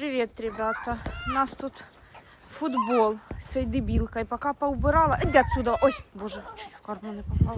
Привет, ребята. У нас тут футбол с этой дебилкой. Пока поубирала. Иди отсюда. Ой, боже, чуть в карман не попал.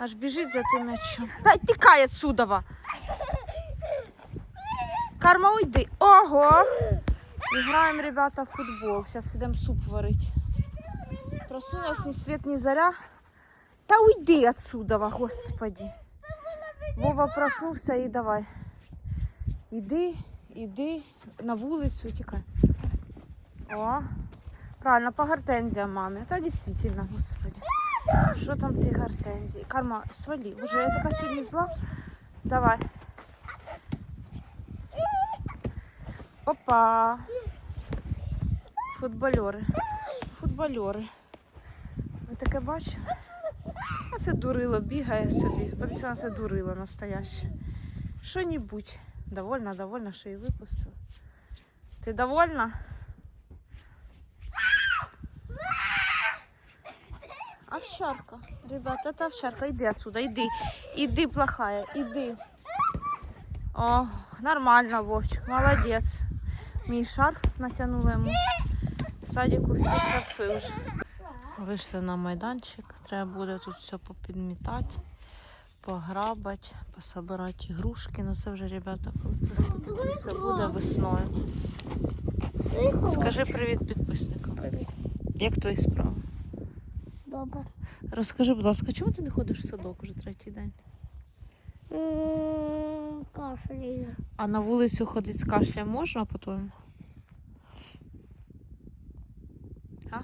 Аж бежит за тем мячом. Да тикай отсюда. Карма, уйди. Ого! Играем, ребята, в футбол. Сейчас идем суп варить. Проснулась ни свет, ни заря. Да уйди отсюда, господи. Вова проснувся і давай. Іди, іди на вулицю, тікай. О, правильно, по гортензіям мамі. Та дійсно, господи. Що там ти гортензії? Карма, свалі. Боже, я така сьогодні зла. Давай. Опа. Футбольори. Футбольори. Ви таке бачили? А це дурило бігає собі. Подивіться на це дурило настояще. Що-нибудь. Довольна, довольна, що її випустили. Ти довольна? Овчарка. Ребята, это овчарка. Иди отсюда, иди. Иди, плохая, иди. О, нормально, Вовчик, молодец. Мій шарф натягнула йому. В садику всі шарфи вже. Вийшли на майданчик. Треба буде тут все попідмітати, пограбати, пособирати ігрушки. Ну це вже, ребята, коли трошки тепліше буде весною. Скажи привіт підписникам. Привіт. Як твої справи? Добре. Розкажи, будь ласка, чому ти не ходиш в садок уже третій день? Кашляю. А на вулицю ходити з кашлем можна по-твоєму? А?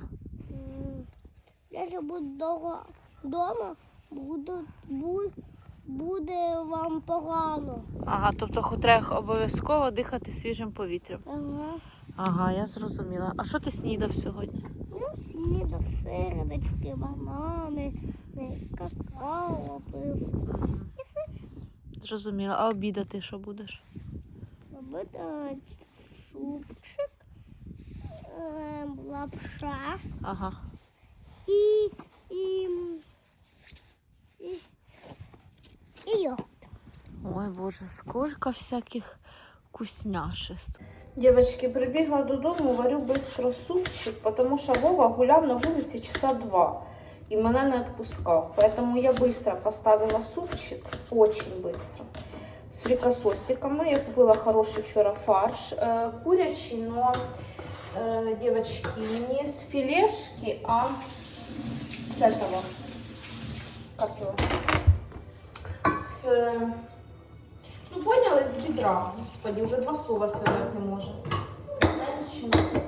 Якщо буду дома, дома буду, буде вам погано. Ага, тобто треба обов'язково дихати свіжим повітрям. Ага. Ага, я зрозуміла. А що ти снідав сьогодні? Ну, снідав сердечки, банани, какао пив. І все. Зрозуміла. А обідати що будеш? Робити супчик, ем, лапша Ага. і, і, боже, сколько всяких вкусняшеств. Девочки, прибігла додому, варю быстро супчик, тому що Вова гуляв на вулиці часа два і мене не відпускав. Поэтому я быстро поставила супчик, очень быстро. З фрикасосиками. Я купила хороший вчора фарш э, курячий, но, э, девочки, не с филешки, а с этого, как его, с Поняли, з бідра. Господи, вже два слова сказати не може. Женщина.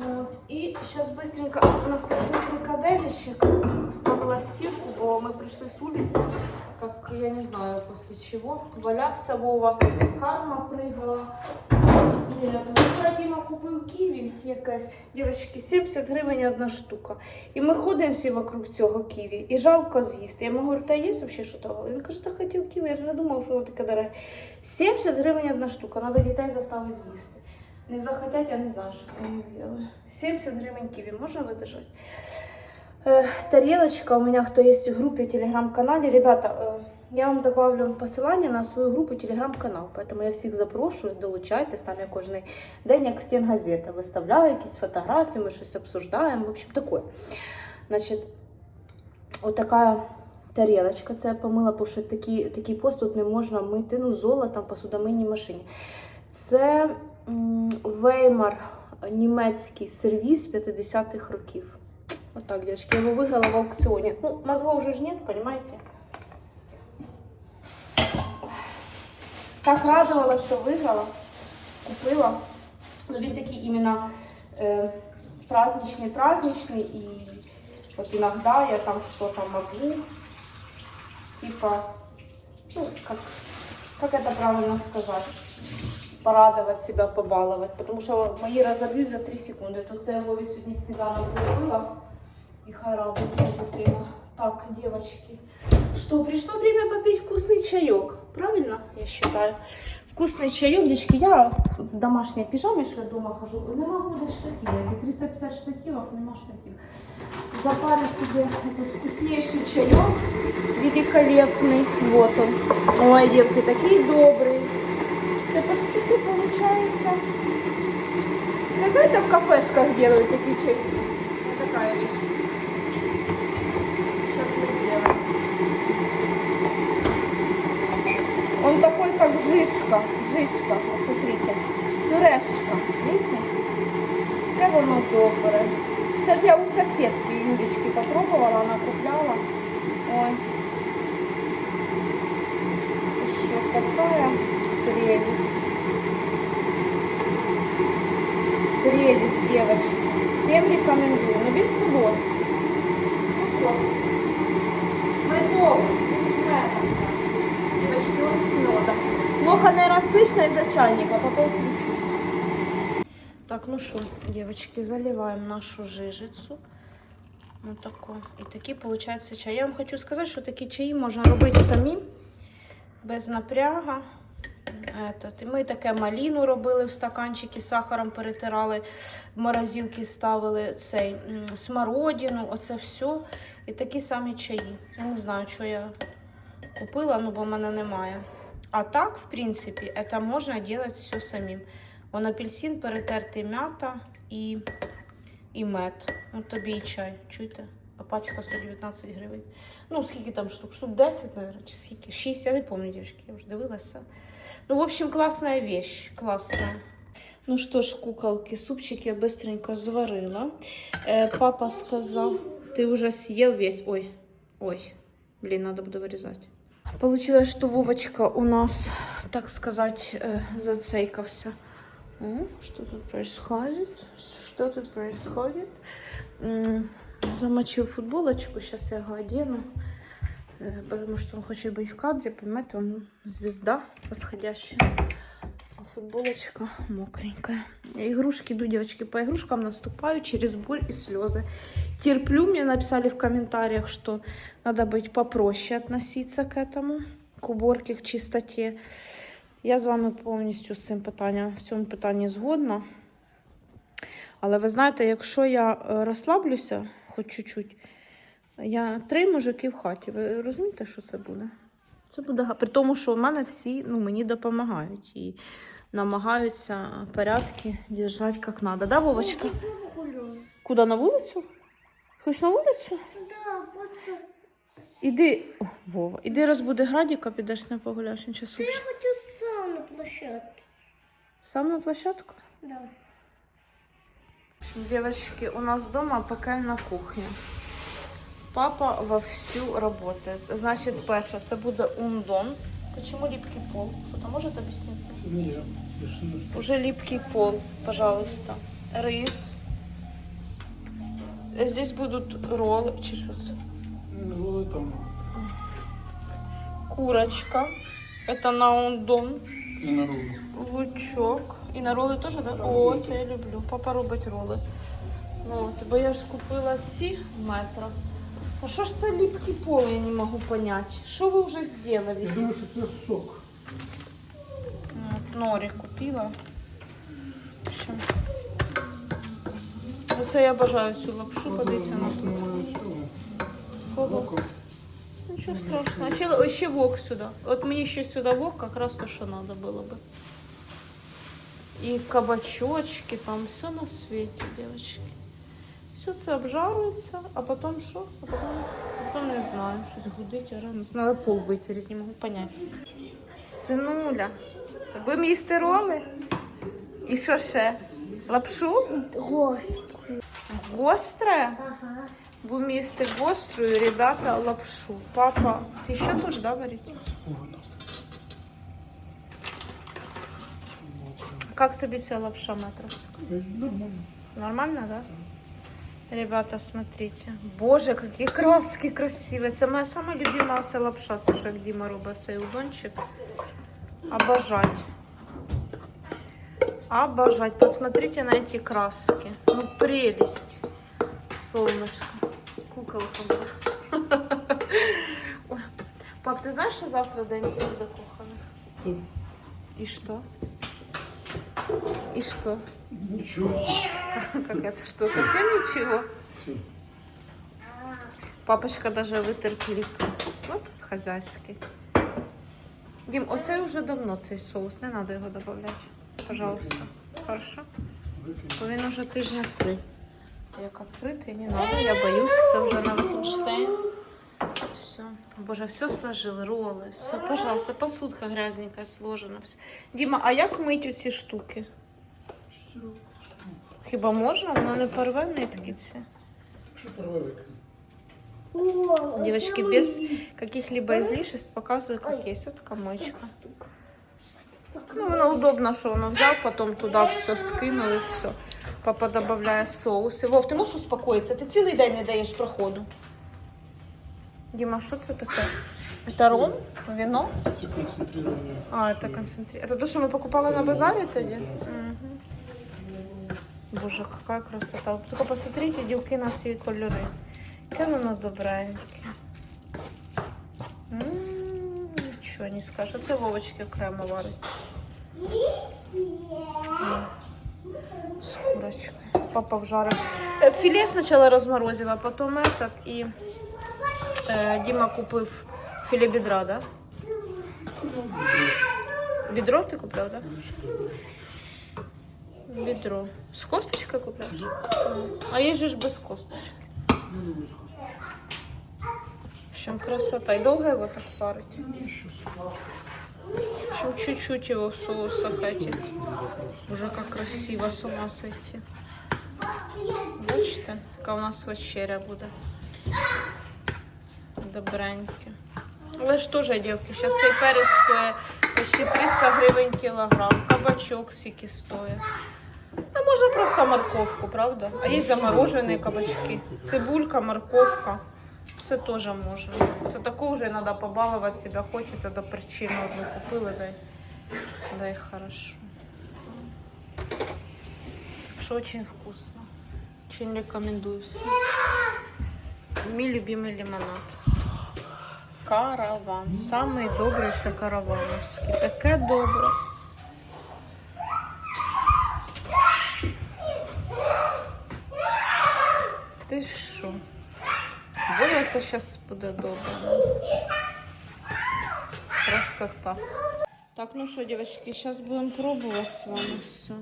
От. І зараз быстренько накручу фрикаделечек. Ставила стирку, бо ми прийшли з вулиці. Как я не знаю после чего. Валявся Вова, карма пригала. Е, Вчора Діма купив ківі якесь. Дівчатки, 70 гривень одна штука. І ми ходимо всі вокруг цього ківі. І жалко з'їсти. Я йому говорю, та є взагалі що? Він каже, та хотів ківі, я ж не думав, що воно таке дороге. 70 гривень одна штука, треба дітей заставити з'їсти. Не захотять, я не знаю, що з ними зроблю. 70 гривень ківі можна видержати? Э, тарелочка у меня, кто есть в группе, в телеграм-канале. Ребята, э, я вам добавлю посилання на свою групу телеграм-канал. Поэтому я всіх запрошую, долучайтесь. Там я кожен день, як стінгазета, виставляю якісь фотографії, ми щось обсуждаємо. В общем, такое. Значить, отака тарелочка. Це я помила, бо що такий, такий посуд не можна мити ну, золотом в посудомийній машині. Це м, Веймар німецький сервіс 50-х років. Вот так, девочки, я его выиграла в аукционе. Ну, мозгов уже ж нет, понимаете? Так радовала, що виграла, купила. Ну, він такий іменно е, праздничний, праздничний. І от іноді я там щось могу. Типа, ну, как, как это правильно сказать? Порадовать себя, побаловать. Потому что мои разобьют за 3 секунды. Тут це я Вові сьогодні сніданок зробила. И хай радуется дитина. Так, девочки, что, пришло время попить вкусный чаек. Правильно, я считаю. Вкусный чаек, девочки, я в домашней пижаме, что я дома хожу. Не могу даже штатива. 350 штативов, нема штатив. Запарю себе этот вкуснейший чаек. Великолепный. Вот он. Ой, девки, такие добрые. Це по скільки получается? Знаете, в кафешках делают такие чаи? Вот такая вещь. Сейчас мы сделаем. Он такой, как жишка. Жишка, вот смотрите. Пюрешка, видите? Яке воно добре. Це ж я у сусідки Юлічки попробувала, вона купляла. Ой. І що така Прелесть. Прелесть, девочки. Всем рекомендую. Ну, від субот. Субот. Медовый. Сказать. Девочки, он с медом. Плохо, наверное, слышно из-за чайника, потом включусь. Так, ну що, девочки, заливаємо нашу жижицю. Ну тако. І такий виходить чай. Я вам хочу сказати, що такі чаї можна робити самі, без напряга. Ми таке маліну робили в стаканчики, з сахаром перетирали, в морозилки ставили цей смородину, оце все. І такі самі чаї. Я не знаю, що я купила, ну бо в мене немає. А так, в принципі, це можна робити все самим. Вон апельсин, перетертий м'ята і, і мед. Ну тобі і чай. Чуєте? А пачка 119 гривень. Ну, скільки там штук? Штук 10, наверное, чи скільки? 6, я не пам'ятаю, дівчатки, я вже дивилася. Ну, в общем, классная вещь, классная. Ну что ж, куколки, супчик я быстренько заварила. Э, папа сказал, ты уже съел весь. Ой, ой, блин, надо буду вырезать. Получилось, что Вовочка у нас, так сказать, э, зацейкался. М, Что тут происходит? Что тут происходит? М, Замочил футболочку, сейчас я его одену. Э, Потому что он хочет быть в кадре, понимаете, он звезда восходящая. А футболочка мокренькая. Игрушки, иду, девочки, по игрушкам наступаю через боль и слезы. Терплю, мне написали в комментариях, что надо быть попроще относиться к этому, к уборке, к чистоте. Я з вами повністю з цим питанням, в цьому питанні згодна. Але ви знаєте, якщо я е, розслаблюся, хоч чуть-чуть, я три мужики в хаті. Ви розумієте, що це буде? Це буде при тому, що в мене всі ну, мені допомагають і намагаються порядки держати як треба. Да, Вовочка? Куди на вулицю? Хочеш на вулицю? Да, просто Іди, О, Вова, іди раз буде градіка, підеш ним погуляєш він часу. я хочу сам на площадке. Сам на площадку? Да. Девочки, у нас дома пекельна кухня. Папа вовсю работает. Значить, перше, це буде ундон. Почему липкий пол? Кто-то может объяснить? Не, я решил, что Уже липкий пол, пожалуйста. Рис. Э, Здесь будут роллы, чи що це? ну, там Курочка. Это на ундон. и народу. Лучок. І на роли теж, так? О, це я люблю. Папа робить роли. Ну, от, бо я ж купила ці в метро. А що ж це липкий пол, я не можу поняти. Що ви вже Я думаю, что это сок. Ну, Норі купила. В общем. Оце я бажаю цю лапшу, подивися на кого. Нічого страшного. Ще, ще вок сюди. От мені ще сюди вок, якраз то, що треба було би. І кабачочки, там все на світі, дівчатки. Все це обжарується, а потім що? А потім, а потім не знаю, щось гудить, а рано. Треба пол витерти, не можу поняти. Синуля, будемо їсти роли? І що ще? Лапшу? Господи. Гостре? Ага. Будем їсти гострую, ребята, лапшу. Папа, ти ще будеш, да, варити? Как тобі ця лапша метровська? Нормально. Нормально, да? Ребята, смотрите. Боже, які краски красиві. Це моя сама любима ця лапша. Це що як Діма робить цей удончик. Обожать. Обожать. Посмотрите на эти краски. Ну, прелесть. Солнышко. Куколка моя. Ой. Пап, ты знаешь, что завтра день всех закоханных? Да. И что? И что? Ничего. Как это? Что, совсем ничего? Все. Папочка даже витер плиту. От хазяйський. Дім, оце вже давно цей соус, не треба його додавати. Пожалуйста. Хорошо? Бо він уже тижня три. Як відкритий, не треба, я боюсь, це вже на Витенштейн. Все. Боже, все сложили, роли, все, пожалуйста, посудка грязненькая сложена. Все. Діма, а як мить оці штуки? Хіба можна? Воно не порве нитки ці? Що порве викинь. О, Девочки, без каких-либо излишеств показываю, как есть. Вот такая. Ну, воно удобно, що воно взяв, потім туди все скинув і все. Папа додає соуси. Вов, ти можеш успокоїтися? Ти цілий день не даєш проходу. Діма, що це таке? Це ром? Віно? Це концентрироване. А, це концентрат. Це те, що ми покупали на базарі тоді? Угу. Боже, яка красота. Тільки посмотрите, дівки на ці кольори. Яке воно добреньке. Нічого не скажу. Це Вовочки окремо вариться. З курочкою. Папа вжарив. Е, Філе спочатку розморозила, потім этот і е, Діма купив філе бідра, да? Бідро ти так? Да? Бідро. З косточкою купляв? А є же без косточки. Ну. В общем, красота. И долго его так парить? Ну. В общем, чуть-чуть его в соусах этих. Уже как красиво с ума сойти. Бачите, яка у нас вечеря буде. Добреньке. Але ж теж, дівки, зараз цей перець стоїть почти 300 гривень кілограм. Кабачок скільки стоїть. Можна просто морковку, правда? А є заморожені кабачки. Цибулька, морковка. Це теж можна. Це тако вже треба побалувати себе. Хочеться до причини одну купили, дай, дай хорошо. Так что очень вкусно. Очень рекомендую всем. Мій любимый лимонад. Караван. Самий добрий це каравановський. Таке добре. Ти що? Боже, це зараз буде добре. Красота. Так, ну що, дівчатки, зараз будемо пробувати з вами все.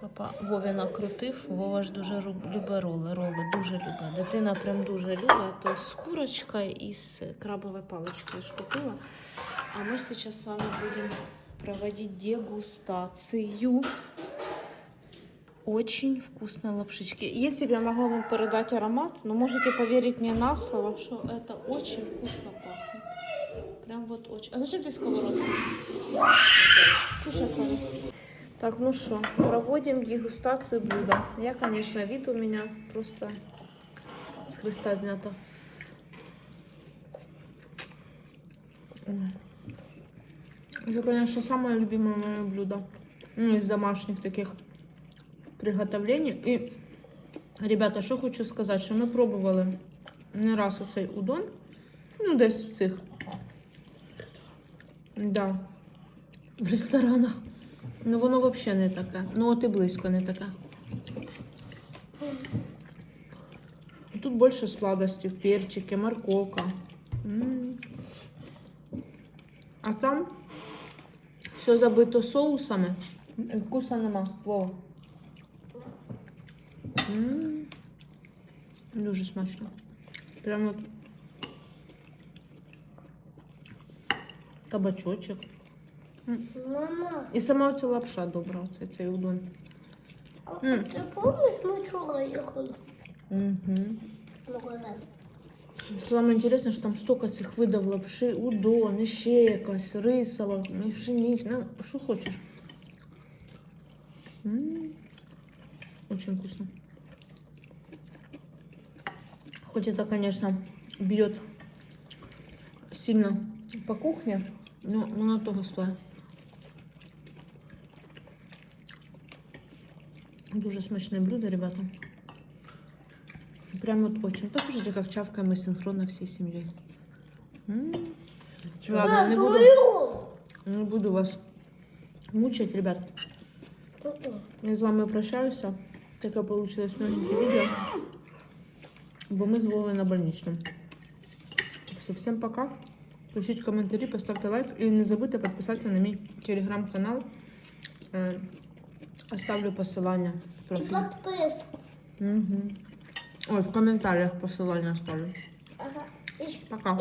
Папа Вові накрутив, Вова ж дуже любить роли, роли дуже любить. Дитина прям дуже любить. То з курочкою і з крабовою паличкою ж купила. А ми зараз з вами будемо проводити дегустацію. Очень вкусной лапшички. Если бы я могла вам передать аромат, но можете поверить мне на слово, что это очень вкусно пахнет. Прям вот очень. А зачем ты сковородку? Слушай, Коля. Так, ну что, проводим дегустацию блюда. Я, конечно, вид у меня просто с Христа снято. Это, конечно, самое любимое мое блюдо. Ну, из домашних таких приготовлення. І, ребята, що хочу сказати, що ми пробували не раз оцей удон. Ну, десь в цих. Да. В ресторанах. Ну, воно взагалі не таке. Ну, от і близько не таке. Тут більше сладостів, перчики, морковка. А там все забито соусами. Вкуса нема. Вова. М, Дуже смачно. Прямо от кабачочок. Мама, І сама оця лапша добра, оцей цей удон. М. ты помнишь, мы вчера ехали Угу. в магазин? Саме інтересне, що там стільки цих видів лапши, удон, і ще якась, рисова, ну, пшенична, ну, що хочеш. М, Очень вкусно. Хоть это, конечно, бьет сильно по кухне, но оно того стоит. Дуже смачное блюдо, ребята. Прям вот очень. Послушайте, как чавкаем мы синхронно всей семьей. Ладно, не буду, не буду вас мучать, ребят. Я з вами прощаюся. Таке получилось новеньке відео. Бо ми з Вовою на больничному. Все, всім пока. Пишіть коментарі, поставте лайк і не забудьте підписатися на мій телеграм-канал. Е, Оставлю посилання в профілі. підписку. Угу. Ой, в коментарях посилання оставлю. Ага. Пока.